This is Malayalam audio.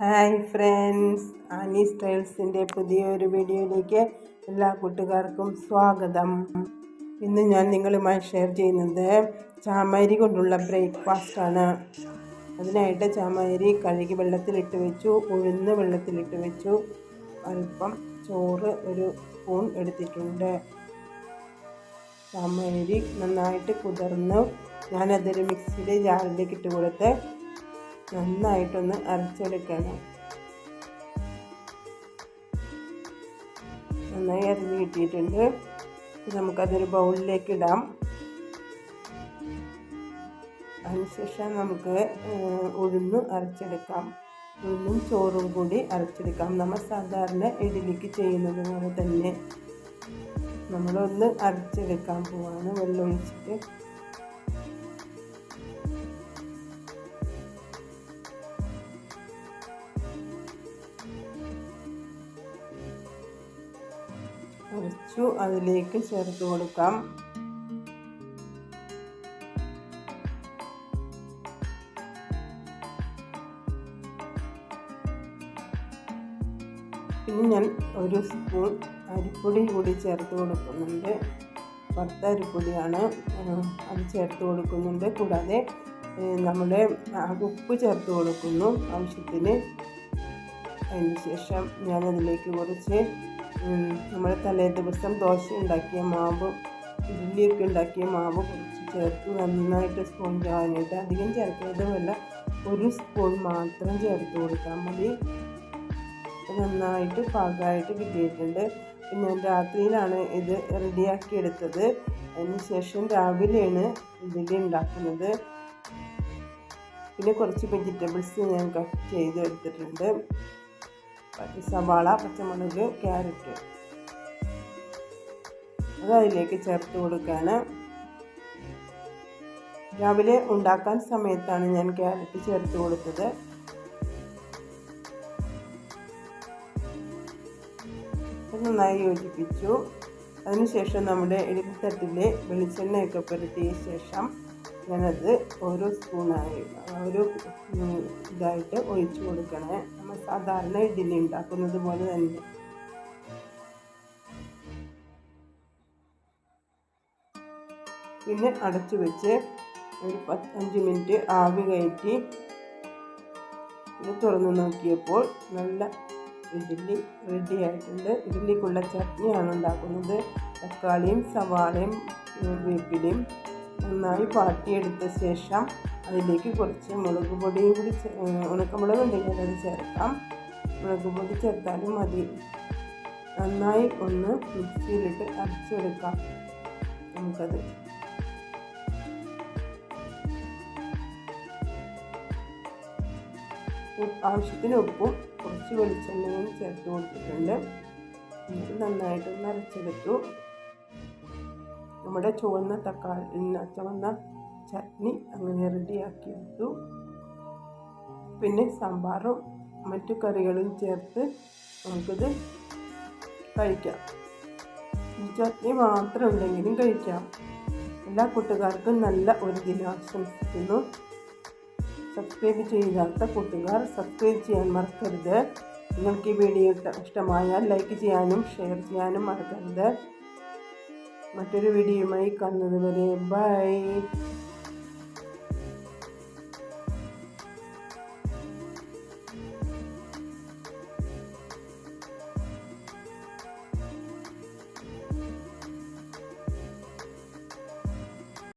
ഹായ് ഫ്രണ്ട്സ് ആനി സ്റ്റൈൽസിന്റെ പുതിയൊരു വീഡിയോയിലേക്ക് എല്ലാ കൂട്ടുകാർക്കും സ്വാഗതം. ഇന്ന് ഞാൻ നിങ്ങളുമായി ഷെയർ ചെയ്യുന്നത് ചാമരി കൊണ്ടുള്ള ബ്രേക്ക്ഫാസ്റ്റ് ആണ് അതിനായിട്ട് ചാമരി കഴുകി വെള്ളത്തിലിട്ട് വെച്ചു ഉഴുന്ന് വെള്ളത്തിലിട്ട് വെച്ചു. അല്പം ചോറ് ഒരു സ്പൂൺ എടുത്തിട്ടുണ്ട്. ചാമരി നന്നായിട്ട് കുതിർന്ന് ഞാനതൊരു മിക്സിയുടെ ജാറിലേക്ക് ഇട്ട് കൊടുത്ത് നന്നായിട്ടൊന്ന് അരച്ചെടുക്കണം. നന്നായി അരിഞ്ഞ് കിട്ടിയിട്ടുണ്ട്. നമുക്കതൊരു ബൗളിലേക്ക് ഇടാം. അതിനുശേഷം നമുക്ക് ഉഴുന്ന് അരച്ചെടുക്കാം. ഉഴുന്നും ചോറും കൂടി അരച്ചെടുക്കാം. നമ്മൾ സാധാരണ ഇഡലിക്ക് ചെയ്യുന്നത് പോലെ തന്നെ. നമ്മളൊന്ന് അരച്ചെടുക്കാൻ പോവാണ്. വെള്ളം ഒഴിച്ചിട്ട്. അരച്ചു അതിലേക്ക് ചേർത്ത് കൊടുക്കാം. ഇനി ഞാൻ ഒരു സ്പൂൺ അരിപ്പൊടി കൂടി ചേർത്ത് കൊടുക്കുന്നുണ്ട്. വറുത്ത അരിപ്പൊടിയാണ്. അത് ചേർത്ത് കൊടുക്കുന്നുണ്ട്. കൂടാതെ നമ്മുടെ ഉപ്പ് ചേർത്ത് കൊടുക്കുന്നു ആവശ്യത്തിന്. അതിന് ശേഷം ഞാനതിലേക്ക് കുറച്ച് നമ്മൾ തലേ ദിവസം ദോശ ഉണ്ടാക്കിയ മാവ് ഇഡ്ഡലിയൊക്കെ ഉണ്ടാക്കിയ മാവ് കുറച്ച് ചേർത്ത് നന്നായിട്ട് സ്പൂൺ ചാവാനായിട്ട് അധികം ചേർക്കുന്നതുമല്ല ഒരു സ്പൂൺ മാത്രം ചേർത്ത് കൊടുത്താൽ മതി. നന്നായിട്ട് പാകമായിട്ട് കിട്ടിയിട്ടുണ്ട്. ഞാൻ രാത്രിയിലാണ് ഇത് റെഡിയാക്കി എടുത്തത്. അതിന് ശേഷം രാവിലെയാണ് ഇഡ്ഡലി ഉണ്ടാക്കുന്നത്. പിന്നെ കുറച്ച് വെജിറ്റബിൾസ് ഞാൻ കട്ട് ചെയ്ത് എടുത്തിട്ടുണ്ട്. സവാള പച്ചമുളക് ക്യാരറ്റ്. അത് അതിലേക്ക് ചേർത്ത് കൊടുക്കുകയാണ് രാവിലെ ഉണ്ടാക്കാൻ സമയത്താണ് ഞാൻ ക്യാരറ്റ് ചേർത്ത് കൊടുത്തത്. നന്നായി യോജിപ്പിച്ചു. അതിനുശേഷം നമ്മുടെ ഇടിത്തട്ടിലെ വെളിച്ചെണ്ണയൊക്കെ പുരട്ടിയ ശേഷം ഞാനത് ഓരോ സ്പൂണായി ഒരു ഇതായിട്ട് ഒഴിച്ച് കൊടുക്കണേ. നമ്മൾ സാധാരണ ഇഡ്ഡലി ഉണ്ടാക്കുന്നത് പോലെ തന്നെ. പിന്നെ അടച്ചു വെച്ച് ഒരു പത്തഞ്ച് മിനിറ്റ് ആവി കയറ്റി ഇത് തുറന്നു നോക്കിയപ്പോൾ നല്ല ഇഡ്ഡലി റെഡി ആയിട്ടുണ്ട്. ഇഡ്ഡലിക്കുള്ള ചട്നിയാണ് ഉണ്ടാക്കുന്നത്. തക്കാളിയും സവാളയും വേപ്പിലയും നന്നായി വാട്ടിയെടുത്ത ശേഷം അതിലേക്ക് കുറച്ച് മുളക് പൊടിയും കൂടി ഉണക്കമുളക് ഉണ്ടെങ്കിൽ അത് ചേർക്കാം. മുളക് പൊടി ചേർത്താലും മതി. നന്നായി ഒന്ന് മിക്സിയിലിട്ട് അരച്ചെടുക്കാം. നമുക്കത് ആവശ്യത്തിന് ഉപ്പും കുറച്ച് വെളിച്ചെണ്ണയും ചേർത്ത് കൊടുത്തിട്ടുണ്ട്. നന്നായിട്ടൊന്ന് അരച്ചെടുത്തു. നമ്മുടെ ചുവന്ന തക്കാളി ചുവന്ന ചട്നി അങ്ങനെ റെഡിയാക്കി എടുത്തു പിന്നെ സാമ്പാറും മറ്റു കറികളും ചേർത്ത് നമുക്കിത് കഴിക്കാം. ചട്നി മാത്രം ഉണ്ടെങ്കിലും കഴിക്കാം. എല്ലാ കൂട്ടുകാർക്കും നല്ല ഒരു ദിനം ആശംസിക്കുന്നു. സബ്സ്ക്രൈബ് ചെയ്യാത്ത കൂട്ടുകാർ സബ്സ്ക്രൈബ് ചെയ്യാൻ മറക്കരുത്. നിങ്ങൾക്ക് ഈ വീഡിയോ ഇഷ്ടമായാൽ ലൈക്ക് ചെയ്യാനും ഷെയർ ചെയ്യാനും മറക്കരുത്. മറ്റൊരു വീഡിയോയുമായി കാണുന്നത് വരെ ബൈ